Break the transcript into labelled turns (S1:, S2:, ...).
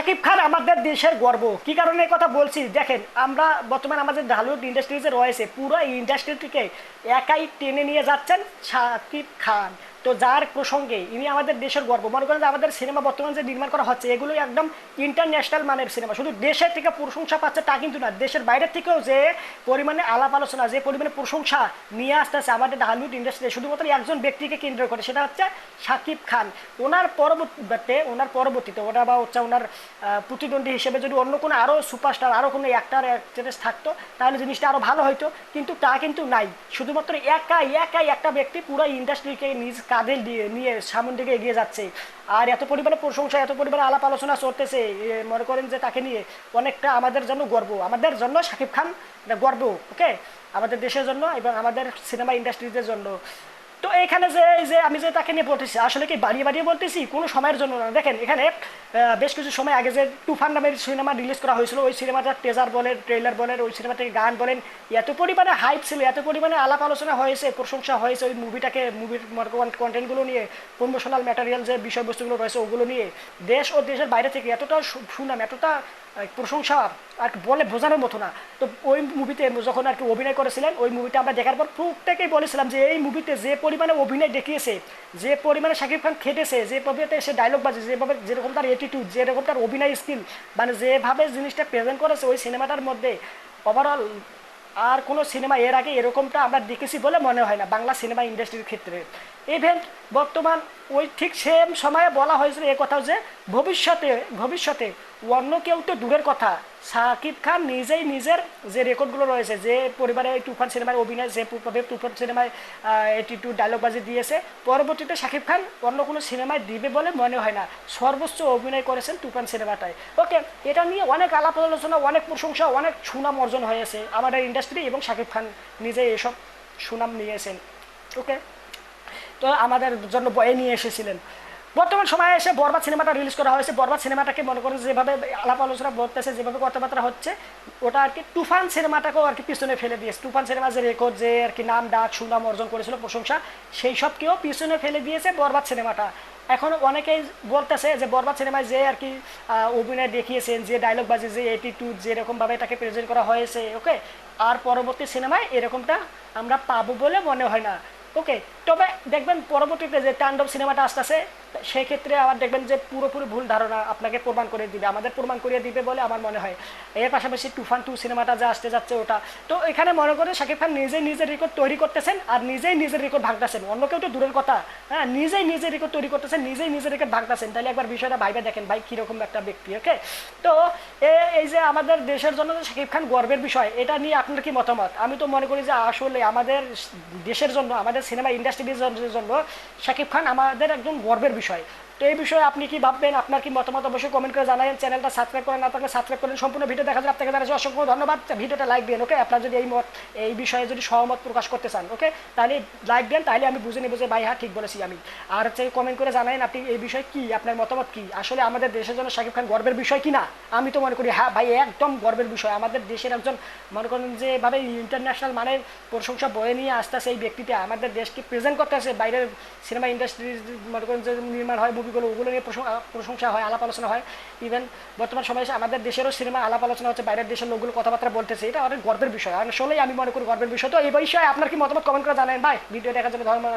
S1: শাকিব খান আমাদের দেশের গর্ব। কি কারণে কথা বলছি? দেখেন, আমরা বর্তমানে আমাদের ঢালিউড ইন্ডাস্ট্রিজে রয়েছে। পুরো ইন্ডাস্ট্রিটিকে একাই টেনে নিয়ে যাচ্ছেন সাকিব খান। তো যার প্রসঙ্গে ইনি আমাদের দেশের গর্ব। মনে করেন যে আমাদের সিনেমা বর্তমানে যে নির্মাণ করা হচ্ছে এগুলো একদম ইন্টারন্যাশনাল মানের সিনেমা। শুধু দেশের থেকে প্রশংসা পাচ্ছে তা কিন্তু না, দেশের বাইরের থেকেও যে পরিমাণে আলাপ আলোচনা, যে পরিমাণে প্রশংসা নিয়ে আসতেছে আমাদের ঢালিউড ইন্ডাস্ট্রি শুধুমাত্র একজন ব্যক্তিকে কেন্দ্র করে, সেটা হচ্ছে শাকিব খান। ওনার পরবর্তীতে ওনার পরবর্তীতে ওটা বা হচ্ছে ওনার প্রতিদ্বন্দ্বী হিসেবে যদি অন্য কোনো আরও সুপারস্টার আরও কোনো অ্যাক্টার অ্যাক্ট্রেস থাকতো, তাহলে জিনিসটা আরও ভালো হতো কিন্তু তা কিন্তু নাই। শুধুমাত্র একাই একাই একটা ব্যক্তি পুরো ইন্ডাস্ট্রিকে নিজ কাঁধে নিয়ে সামন দিকে এগিয়ে যাচ্ছে। আর এত পরিমাণে প্রশংসা, এত পরিমাণে আলাপ আলোচনা চলতেছে মনে করেন যে তাকে নিয়ে অনেকটা আমাদের জন্য গর্ব। আমাদের জন্য শাকিব খান গর্ব ওকে আমাদের দেশের জন্য এবং আমাদের সিনেমা ইন্ডাস্ট্রিজের জন্য। তো এখানে যে, এই যে আমি যে তাকে নিয়ে বলতেছি, আসলে কি বাড়িয়ে বাড়িয়ে বলতেছি? কোনো সময়ের জন্য না। দেখেন, এখানে বেশ কিছু সময় আগে যে তুফান নামের সিনেমা রিলিজ করা হয়েছিল, ওই সিনেমাটার টেজার বলেন ট্রেলার বলেন, ওই সিনেমা থেকে গান বলেন, এত পরিমাণে হাইপ ছিল, এত পরিমাণে আলাপ আলোচনা হয়েছে, প্রশংসা হয়েছে ওই মুভিটাকে মুভির কন্টেন্টগুলো নিয়ে প্রমোশনাল ম্যাটেরিয়াল যে বিষয়বস্তুগুলো রয়েছে ওগুলো নিয়ে। দেশ ও দেশের বাইরে থেকে এতটা সুনাম, এতটা প্রশংসা আর বলে বোঝানোর মতো না। তো ওই মুভিতে যখন আর কি অভিনয় করেছিলেন, ওই মুভিটা আমরা দেখার পর প্রত্যেকেই বলেছিলাম যে, এই মুভিতে যে পরিমাণে অভিনয় দেখিয়েছে, যে পরিমাণে শাকিব খান খেটেছে, যে পরিমাণে সে ডায়লগ বাজে যেভাবে যেরকম তার অ্যাটিটিউড যেরকম তার অভিনয় স্কিল মানে যেভাবে জিনিসটা প্রেজেন্ট করেছে ওই সিনেমাটার মধ্যে ওভারঅল আর কোনো সিনেমা এর আগে এরকমটা আমরা দেখেছি বলে মনে হয় না, বাংলা সিনেমা ইন্ডাস্ট্রির ক্ষেত্রে। ইভেন্ট বর্তমান ওই ঠিক সেম সময়ে বলা হয়েছিল এ কথাও যে ভবিষ্যতে ভবিষ্যতে অন্য কেউ তো দূরের কথা। সাকিব খান নিজেই নিজের যে রেকর্ডগুলো রয়েছে, যে পরিবারে এই তুফান সিনেমায় অভিনয়, যে তুফান সিনেমায় এটিটু ডায়লগবাজি দিয়েছে। পরবর্তীতে শাকিব খান অন্য কোনো সিনেমায় দিবে বলে মনে হয় না। সর্বোচ্চ অভিনয় করেছেন তুফান সিনেমাটায়। ওকে, এটা নিয়ে অনেক আলাপ আলোচনা, অনেক প্রশংসা, অনেক সুনাম অর্জন হয়েছে আমাদের ইন্ডাস্ট্রি এবং শাকিব খান নিজে এসব সুনাম নিয়েছেন। ওকে, তো আমাদের জন্য বয়ে নিয়ে এসেছিলেন। বর্তমান সময়ে এসে বরবাদ সিনেমাটা রিলিজ করা হয়েছে। বরবাদ সিনেমাটাকে মনে করেন যেভাবে আলাপ আলোচনা বলতেছে, যেভাবে কথাবার্তা হচ্ছে, ওটা আর কি তুফান সিনেমাটাকেও আর কি পিছনে ফেলে দিয়েছে। তুফান সিনেমা যে রেকর্ড যে আর কি নাম, ডাক, সুনাম অর্জন করেছিল, প্রশংসা, সেই সবকেও পিছনে ফেলে দিয়েছে বরবাদ সিনেমাটা। এখন অনেকেই বলতেছে যে বরবাদ সিনেমায় যে আর কি অভিনয় দেখিয়েছেন, যে ডায়লগ বাজে, যে এটিটিউড যেরকমভাবে এটাকে প্রেজেন্ট করা হয়েছে ওকে আর পরবর্তী সিনেমায় এরকমটা আমরা পাবো বলে মনে হয় না। ওকে তবে দেখবেন পরবর্তীতে যে তাণ্ডব সিনেমাটা আসতেছে, সেই ক্ষেত্রে আবার দেখবেন যে পুরোপুরি ভুল ধারণা আপনাকে প্রমাণ করে দিবে। আমাদের প্রমাণ করিয়ে দিবে বলে আমার মনে হয়। এর পাশাপাশি তুফান টু সিনেমাটা যে আসতে যাচ্ছে ওটা। তো এখানে মনে করে শাকিব খান নিজেই নিজের রেকর্ড তৈরি করতেছেন আর নিজেই নিজের রেকর্ড ভাঙতেছেন। অন্য কেউ তো দূরের কথা। হ্যাঁ নিজেই নিজের রেকর্ড তৈরি করতেছেন, নিজেই নিজের রেকর্ড ভাঙতেছেন। তাহলে একবার বিষয়টা ভাইবে দেখেন ভাই কীরকম একটা ব্যক্তি ওকে তো এই যে আমাদের দেশের জন্য শাকিব খান গর্বের বিষয়, এটা নিয়ে আপনার কি মতামত? আমি তো মনে করি যে আসলে আমাদের দেশের জন্য, আমাদের সিনেমা ইন্ডাস্ট্রির জন্য শাকিব খান আমাদের একজন গর্বের বিষয়। তো এই বিষয়ে আপনি কি ভাববেন? আপনার কি মতামত অবশ্যই কমেন্ট করে জানাবেন। চ্যানেলটা সাবস্ক্রাইব করেন, না থাকলে সাবস্ক্রাইব করেন। সম্পূর্ণ ভিডিও দেখা যায় আপনাকে জানাচ্ছি অসংখ্য ধন্যবাদ। ভিডিওটা লাইক দিন ওকে আপনার যদি এই মত, এই বিষয়ে যদি সহমত প্রকাশ করতে চান ওকে তাহলে লাইক দেন, তাহলে আমি বুঝে নেব যে ভাই হ্যাঁ ঠিক বলেছি আমি। আর হচ্ছে কমেন্ট করে জানাবেন আপনি এই বিষয়ে কি, আপনার মতামত কি? আসলে আমাদের দেশের জন্য শাকিব খান গর্বের বিষয় কি না? আমি তো মনে করি হ্যাঁ ভাই, একদম গর্বের বিষয়। আমাদের দেশের একজন, মনে করেন যে ভাবে ইন্টারন্যাশনাল মানের প্রশংসা বয়ে নিয়ে আসতেছে এই ব্যক্তিটা। আমাদের দেশকে প্রেজেন্ট করতেছে, বাইরের সিনেমা ইন্ডাস্ট্রি মনে করেন যে নির্মাণ হয় মুভিগুলো ওগুলো নিয়ে প্রশংসা হয়, আলাপ আলোচনা হয়। ইভেন বর্তমান সময়ে আমাদের দেশেরও সিনেমা আলাপ আলোচনা হচ্ছে, বাইরের দেশের লোকগুলো কথাবার্তা বলতেছে। এটা অনেক গর্বের বিষয়। আসলেই আমি মনে করি গর্বের বিষয়। তো এই বিষয়ে আপনার কি মতামত? কমেন্ট করে জানেন ভাই ভিডিও দেখার জন্য ধন্যবাদ।